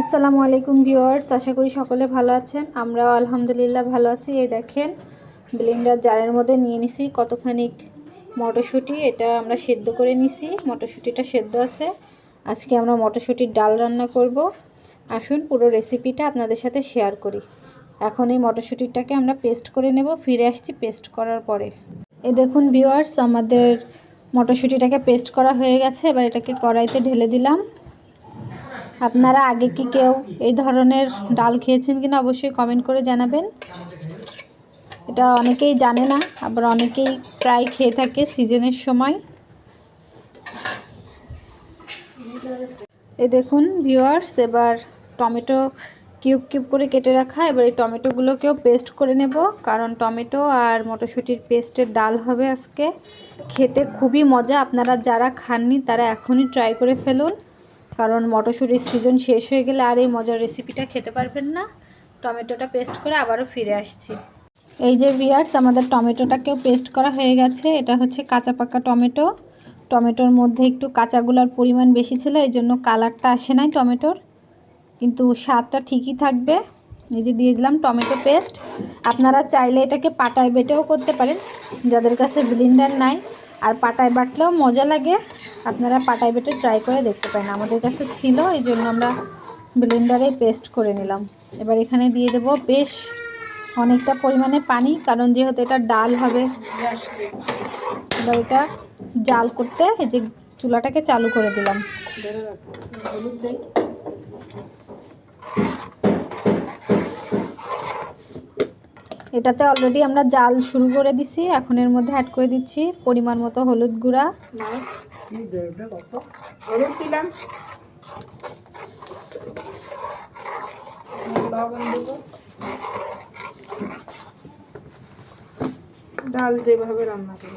আসসালামু আলাইকুম ভিউয়ার্স, আশা করি সকলে ভালো আছেন। আমরাও আলহামদুলিল্লাহ ভালো আছি। এই দেখেন ব্লেন্ডার জারের মধ্যে নিয়ে নিছি কতখানি মটরশুঁটি। এটা আমরা সেদ্ধ করে নিছি। মটরশুঁটিটা সেদ্ধ আছে। আজকে আমরা মটরশুঁটির ডাল রান্না করব। আসুন পুরো রেসিপিটা আপনাদের সাথে শেয়ার করি। এখন এই মটরশুঁটিটাকে আমরা পেস্ট করে নেব। ফিরে আসছি পেস্ট করার পরে। এই দেখুন ভিউয়ার্স, আমাদের মটরশুঁটিটাকে পেস্ট করা হয়ে গেছে। এবার এটাকে কড়াইতে ঢেলে দিলাম। আপনারা আগে কি কেউ এই ধরনের ডাল খেয়েছেন কিনা অবশ্যই কমেন্ট করে জানাবেন। এটা অনেকেই জানে না, আবার অনেকেই প্রায় খেয়ে থাকে সিজনের সময়। এই দেখুন ভিউয়ার্স এবার টমেটো কিউব কিউব করে কেটে রাখা, এবার এই টমেটোগুলোকেও পেস্ট করে নেব, কারণ টমেটো আর মটরশুঁটির পেস্টের ডাল হবে আজকে। খেতে খুবই মজা, আপনারা যারা খাননি তারা এখনই ট্রাই করে ফেলুন। কারণ মটরশুঁটির সিজন শেষ হয়ে গেলে আর এই মজার রেসিপিটা খেতে পারবেন না। টমেটোটা পেস্ট করে আবারও ফিরে আসছি। এই যে ভিয়ার্স আমাদের টমেটোটাকেও পেস্ট করা হয়ে গেছে। এটা হচ্ছে কাঁচা পাকা টমেটো। টমেটোর মধ্যে একটু কাঁচাগুলার পরিমাণ বেশি ছিল, এই জন্য কালারটা আসে নাই টমেটোর। কিন্তু স্বাদটা ঠিকই থাকবে। এই যে দিয়ে দিলাম টমেটো পেস্ট আপনারা চাইলে এটাকে পাটায় বেটেও করতে পারেন। যাদের কাছে ব্লিন্ডার নাই আর পাটায় বাটলেও মজা লাগে। আপনারা পাটায় বেটে ট্রাই করে দেখতে পারেন। আমাদের কাছে ছিল, এই জন্য আমরা ব্লেন্ডারে পেস্ট করে নিলাম। এবার এখানে দিয়ে দেব বেশ অনেকটা পরিমাণে পানি, কারণ যেহেতু এটা ডাল হবে, এবার এটা জাল করতে এই যে চুলাটাকে চালু করে দিলাম। এটাতে অলরেডি আমরা জাল শুরু করে দিছি এখন এর মধ্যে অ্যাড করে দিচ্ছি পরিমাণ মতো হলুদ গুঁড়া। হলুদ দিলাম। ডাল যেভাবে রান্না করি।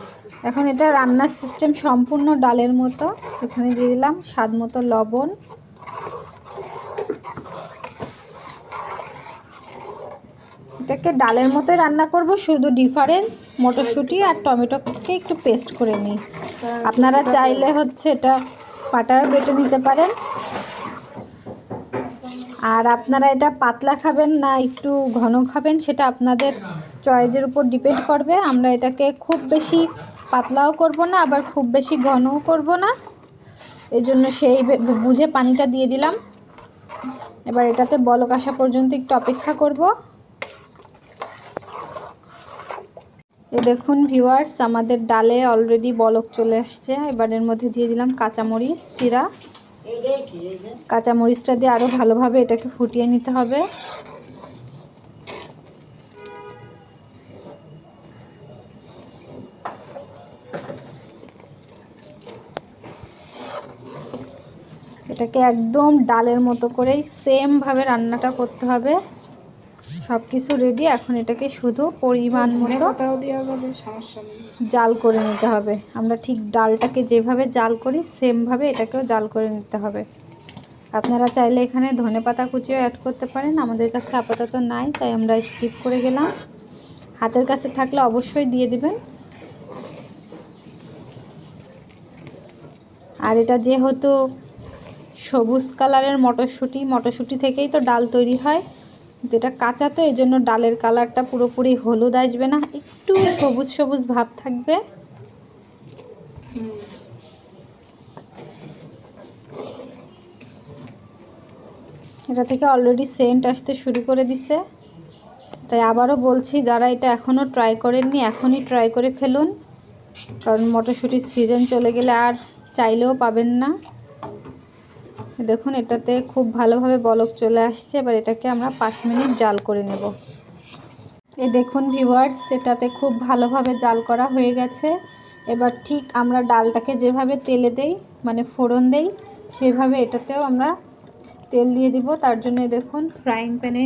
এখন এটা রান্নার সিস্টেম সম্পূর্ণ ডালের মতো। এখানে দিয়ে দিলাম স্বাদ মতো লবণ। এটাকে ডালের মতোই রান্না করব, শুধু ডিফারেন্স মটরশুঁটি আর টমেটোকে একটু পেস্ট করে নিস। আপনারা চাইলে হচ্ছে এটা পাটায় বেটে নিতে পারেন। আর আপনারা এটা পাতলা খাবেন না, একটু ঘন খাবেন, সেটা আপনাদের চয়েজের উপর ডিপেন্ড করবে। আমরা এটাকে খুব বেশি পাতলাও করব না, আবার খুব বেশি ঘনও করব না। এই জন্য সেই বুঝে পানিটা দিয়ে দিলাম। এবার এটাতে বলক আসা পর্যন্ত একটু অপেক্ষা করব। এ দেখুন ভিউয়ার্স আমাদের ডালে অলরেডি বলক চলে আসছে। এবারের মধ্যে দিয়ে দিলাম কাঁচামরিচ, চিরা। কাঁচামরিচটা দিয়ে আরও ভালোভাবে এটাকে ফুটিয়ে নিতে হবে। এটাকে একদম ডালের মতো করেই সেমভাবে রান্নাটা করতে হবে। সব কিছু রেডি এখন এটাকে শুধু পরিমাণ মতো জাল করে নিতে হবে। আমরা ঠিক ডালটাকে যেভাবে জাল করি সেমভাবে এটাকেও জাল করে নিতে হবে। আপনারা চাইলে এখানে ধনে পাতা কুচিও অ্যাড করতে পারেন আমাদের কাছে আপাতত নাই তাই আমরা স্কিপ করে গেলাম। হাতের কাছে থাকলে অবশ্যই দিয়ে দেবেন। আর এটা যেহেতু সবুজ কালারের মটরশুঁটি মটরশুঁটি থেকেই তো ডাল তৈরি হয় কিন্তু এটা কাঁচা তো, এই জন্য ডালের কালারটা পুরোপুরি হলুদ আসবে না, একটু সবুজ সবুজ ভাব থাকবে। এটা থেকে অলরেডি সেন্ট আসতে শুরু করে দিছে। তাই আবারও বলছি, যারা এটা এখনও ট্রাই করেননি, এখনই ট্রাই করে ফেলুন। কারণ মটরশুঁটির সিজন চলে গেলে আর চাইলেও পাবেন না। দেখুন, এটাতে খুব ভালোভাবে বলক চলে আসছে, এবার এটাকে আমরা পাঁচ মিনিট জাল করে নেব। এই দেখুন ভিউয়ার্স এটাতে খুব ভালোভাবে জাল করা হয়ে গেছে। এবার ঠিক আমরা ডালটাকে যেভাবে তেলে দেই মানে ফোড়ন দেই, সেভাবে এটাতেও আমরা তেল দিয়ে দিব। তার জন্য দেখুন ফ্রাইং প্যানে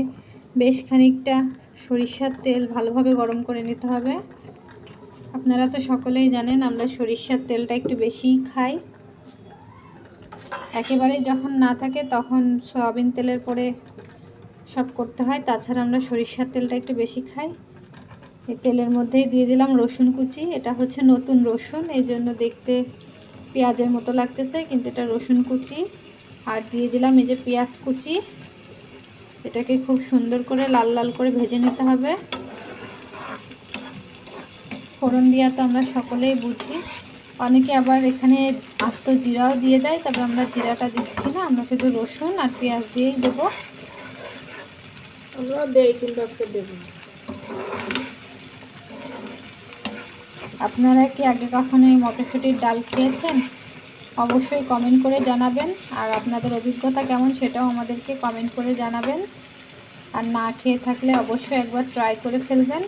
বেশ খানিকটা সরিষার তেল ভালোভাবে গরম করে নিতে হবে। আপনারা তো সকলেই জানেন, আমরা সরিষার তেলটা একটু বেশিই খাই। একেবারেই যখন না থাকে তখন সয়াবিন তেলের পরে সব করতে হয়। তাছাড়া আমরা সরিষার তেলটা একটু বেশি খাই। এই তেলের মধ্যেই দিয়ে দিলাম রসুন কুচি। এটা হচ্ছে নতুন রসুন, এই জন্য দেখতে পেঁয়াজের মতো লাগতেছে, কিন্তু এটা রসুন কুচি। আর দিয়ে দিলাম এই যে পেঁয়াজ কুচি। এটাকে খুব সুন্দর করে লাল লাল করে ভেজে নিতে হবে। ফোড়ন দিয়া তো আমরা সকলেই বুঝি। অনেকে আবার এখানে আস্ত জিরাও দিয়ে দেয় তবে আমরা জিরাটা দিচ্ছি না আমরা শুধু রসুন আর পেঁয়াজ দিয়েই দেবো। আমরা দেই কিন্তু আজকে দেবো আপনারা কি আগে কখনো এই মটরশুঁটির ডাল খেয়েছেন? অবশ্যই কমেন্ট করে জানাবেন আর আপনাদের অভিজ্ঞতা কেমন সেটাও আমাদেরকে কমেন্ট করে জানাবেন। আর না খেয়ে থাকলে অবশ্যই একবার ট্রাই করে ফেলবেন।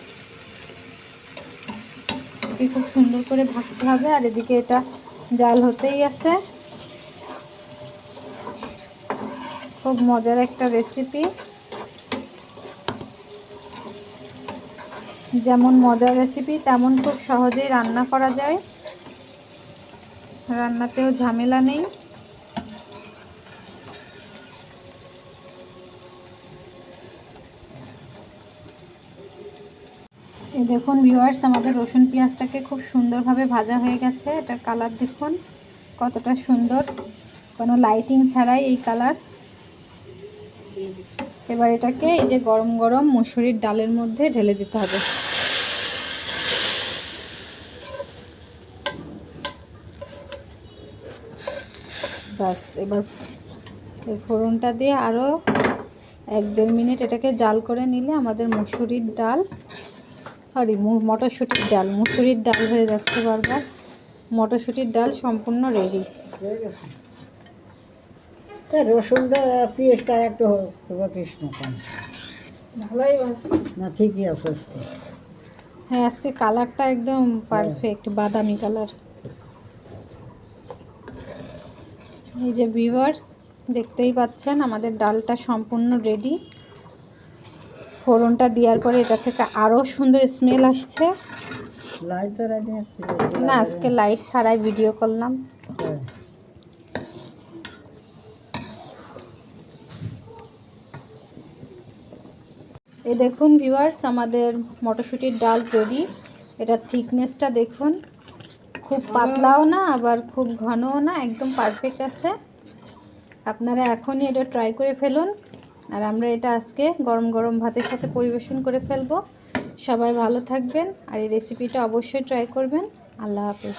একে খুব সুন্দর করে ভাজতে হবে, আর এদিকে এটা জাল হতেই আছে। খুব মজার একটা রেসিপি যেমন মজার রেসিপি তেমন খুব সহজেই রান্না করা যায়। রান্নাতেও ঝামেলা নেই। দেখুন ভিউয়ার্স আমাদের রসুন পেঁয়াজটাকে খুব সুন্দরভাবে ভাজা হয়ে গেছে। এটার কালার দেখুন, কতটা সুন্দর। কোনো লাইটিং ছাড়াই এই কালার এবার এটাকে এই যে গরম গরম মুসুরির ডালের মধ্যে ঢেলে দিতে হবে। বাস এবার এই ফোড়নটা দিয়ে আরও এক দেড় মিনিট এটাকে জাল করে নিলে আমাদের মুসুরির ডাল সরি মটরশুঁটির ডাল। মুসুরির ডাল হয়ে যাচ্ছে বারবার। মটরশুঁটির ডাল সম্পূর্ণ রেডি হয়ে রসুনটা পেঁয়াজটা একটু না ভালোই না ঠিকই আছে আজকে। হ্যাঁ আজকে কালারটা একদম পারফেক্ট বাদামি কালার। এই যে দেখতেই পাচ্ছেন আমাদের ডালটা সম্পূর্ণ রেডি ফোড়নটা দেওয়ার পরে এটা থেকে আরও সুন্দর স্মেল আসছে। না আজকে লাইট ছাড়াই ভিডিও করলাম। এ দেখুন ভিউয়ার্স আমাদের মটরশুঁটির ডাল রেডি এটার থিকনেসটা দেখুন। খুব পাতলাও না আবার খুব ঘনও না একদম পারফেক্ট আছে। আপনারা এখনই এটা ট্রাই করে ফেলুন। আর আমরা এটা আজকে গরম গরম ভাতের সাথে পরিবেশন করে ফেলব। সবাই ভালো থাকবেন আর এই রেসিপিটা অবশ্যই ট্রাই করবেন। আল্লাহ হাফেজ।